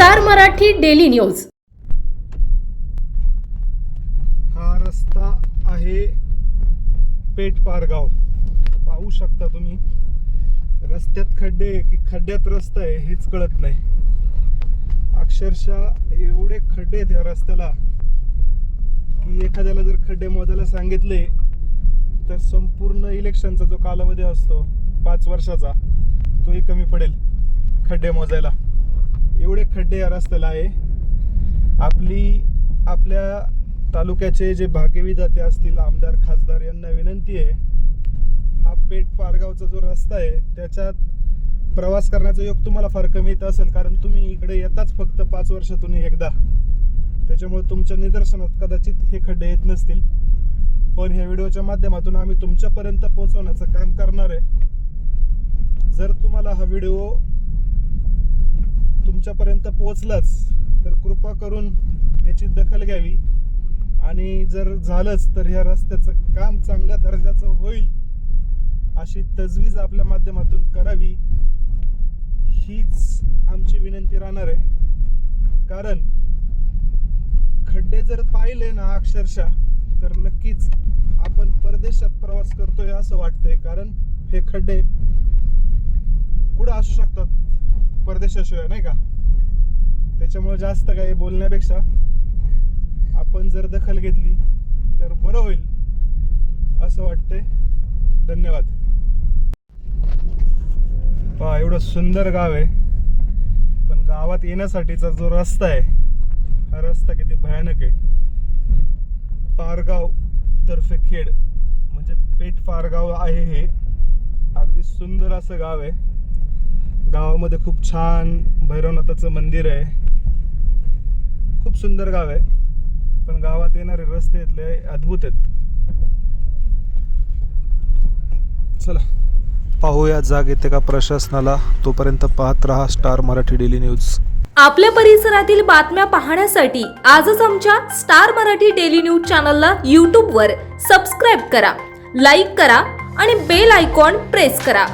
Star Marathi daily news. हा रस्ता आहे पेठ पारगाव पाहू शकता तुम्ही. रस्त्यात खड्डे आहे की खड्ड्यात रस्ता आहे हेच कळत नाही. अक्षरशः एवढे खड्डे आहेत या रस्त्याला की एखाद्याला जर खड्डे मोजायला सांगितले तर संपूर्ण इलेक्शनचा जो कालावधी असतो पाच वर्षाचा तोही कमी पडेल खड्डे मोजायला. एवढे खड्डे या रस्त्याला आहे. आपली आपल्या तालुक्याचे जे भाग्यविधाते असतील आमदार खासदार यांना विनंती आहे. हा पेठ पारगावचा जो रस्ता आहे त्याच्यात प्रवास करण्याचा योग तुम्हाला फार कमी येत असेल कारण तुम्ही इकडे येताच फक्त पाच वर्षातून एकदा. त्याच्यामुळे तुमच्या निदर्शनात कदाचित हे खड्डे येत नसतील. पण ह्या व्हिडिओच्या माध्यमातून आम्ही तुमच्यापर्यंत पोहोचवण्याचं काम करणार आहे. जर तुम्हाला हा व्हिडिओ तुमच्यापर्यंत पोहोचलाच तर कृपा करून याची दखल घ्यावी. आणि जर झालंच तर ह्या रस्त्याचं काम चांगल्या दर्जाचं होईल अशी तजवीज आपल्या माध्यमातून करावी. हीच आमची विनंती राहणार आहे. कारण खड्डे जर पाहिले ना अक्षरशः तर नक्कीच आपण परदेशात प्रवास करतोय असं वाटतंय. कारण हे खड्डे कुठं असू शकतात? परदेशाशिवाय नाही का? त्याच्यामुळे जास्त काही बोलण्यापेक्षा आपण जर दखल घेतली तर बरं होईल असं वाटतंय. धन्यवाद. पहा एवढं सुंदर गाव आहे. पण गावात येण्यासाठीचा जो रस्ता आहे हा रस्ता किती भयानक आहे. पारगाव तर्फे खेड म्हणजे पेठ पारगाव आहे हे. अगदी सुंदर असं गाव आहे. गावामध्ये खूप छान भैरवनाथाचं मंदिर आहे. खूप सुंदर गाव आहे. पण गावात येणारे रस्ते इथले अद्भुत आहेत. चला. पाहूया जाग येते का प्रशासनाला. तोपर्यंत पाहत रहा स्टार मराठी डेली न्यूज. आपल्या परिसरातील बातम्या पाहण्यासाठी आजच आमच्या स्टार मराठी डेली न्यूज चॅनलला यूट्यूबवर सबस्क्राईब करा लाईक करा आणि बेल आयकॉन प्रेस करा.